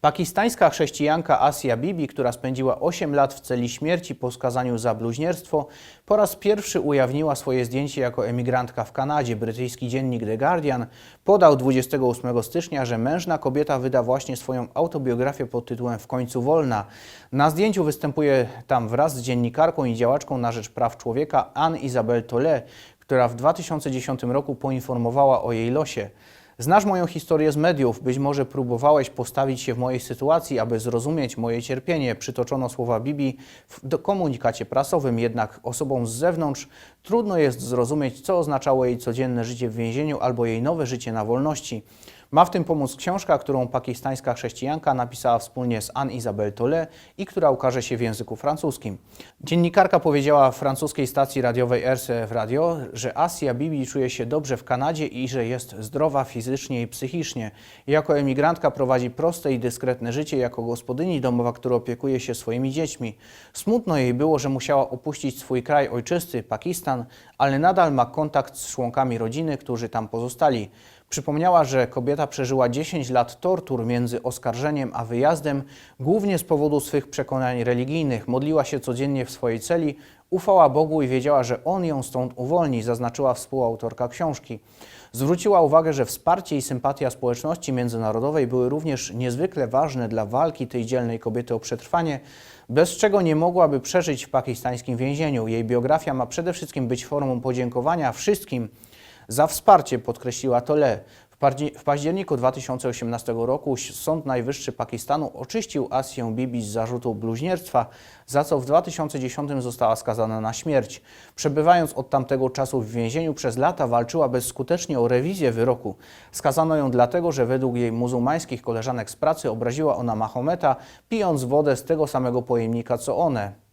Pakistańska chrześcijanka Asia Bibi, która spędziła 8 lat w celi śmierci po skazaniu za bluźnierstwo, po raz pierwszy ujawniła swoje zdjęcie jako emigrantka w Kanadzie. Brytyjski dziennik The Guardian podał 28 stycznia, że mężna kobieta wyda właśnie swoją autobiografię pod tytułem W końcu wolna. Na zdjęciu występuje tam wraz z dziennikarką i działaczką na rzecz praw człowieka Anne Isabel Tole, która w 2010 roku poinformowała o jej losie. Znasz moją historię z mediów, być może próbowałeś postawić się w mojej sytuacji, aby zrozumieć moje cierpienie. Przytoczono słowa Bibi w komunikacie prasowym, jednak osobom z zewnątrz trudno jest zrozumieć, co oznaczało jej codzienne życie w więzieniu albo jej nowe życie na wolności. Ma w tym pomóc książka, którą pakistańska chrześcijanka napisała wspólnie z Anne Isabel Tole i która ukaże się w języku francuskim. Dziennikarka powiedziała francuskiej stacji radiowej RCF Radio, że Asia Bibi czuje się dobrze w Kanadzie i że jest zdrowa fizycznie i psychicznie. Jako emigrantka prowadzi proste i dyskretne życie jako gospodyni domowa, która opiekuje się swoimi dziećmi. Smutno jej było, że musiała opuścić swój kraj ojczysty, Pakistan, ale nadal ma kontakt z członkami rodziny, którzy tam pozostali. Przypomniała, że kobieta przeżyła 10 lat tortur między oskarżeniem a wyjazdem, głównie z powodu swych przekonań religijnych. Modliła się codziennie w swojej celi, ufała Bogu i wiedziała, że On ją stąd uwolni, zaznaczyła współautorka książki. Zwróciła uwagę, że wsparcie i sympatia społeczności międzynarodowej były również niezwykle ważne dla walki tej dzielnej kobiety o przetrwanie, bez czego nie mogłaby przeżyć w pakistańskim więzieniu. Jej biografia ma przede wszystkim być formą podziękowania wszystkim, za wsparcie, podkreśliła Tole. W październiku 2018 roku Sąd Najwyższy Pakistanu oczyścił Asię Bibi z zarzutu bluźnierstwa, za co w 2010 została skazana na śmierć. Przebywając od tamtego czasu w więzieniu przez lata walczyła bezskutecznie o rewizję wyroku. Skazano ją dlatego, że według jej muzułmańskich koleżanek z pracy obraziła ona Mahometa, pijąc wodę z tego samego pojemnika co one.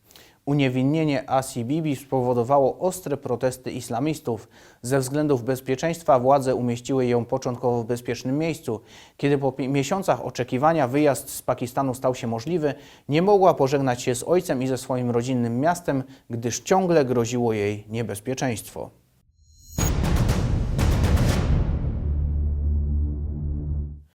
Uniewinnienie Asi Bibi spowodowało ostre protesty islamistów. Ze względów bezpieczeństwa władze umieściły ją początkowo w bezpiecznym miejscu. Kiedy po miesiącach oczekiwania wyjazd z Pakistanu stał się możliwy, nie mogła pożegnać się z ojcem i ze swoim rodzinnym miastem, gdyż ciągle groziło jej niebezpieczeństwo.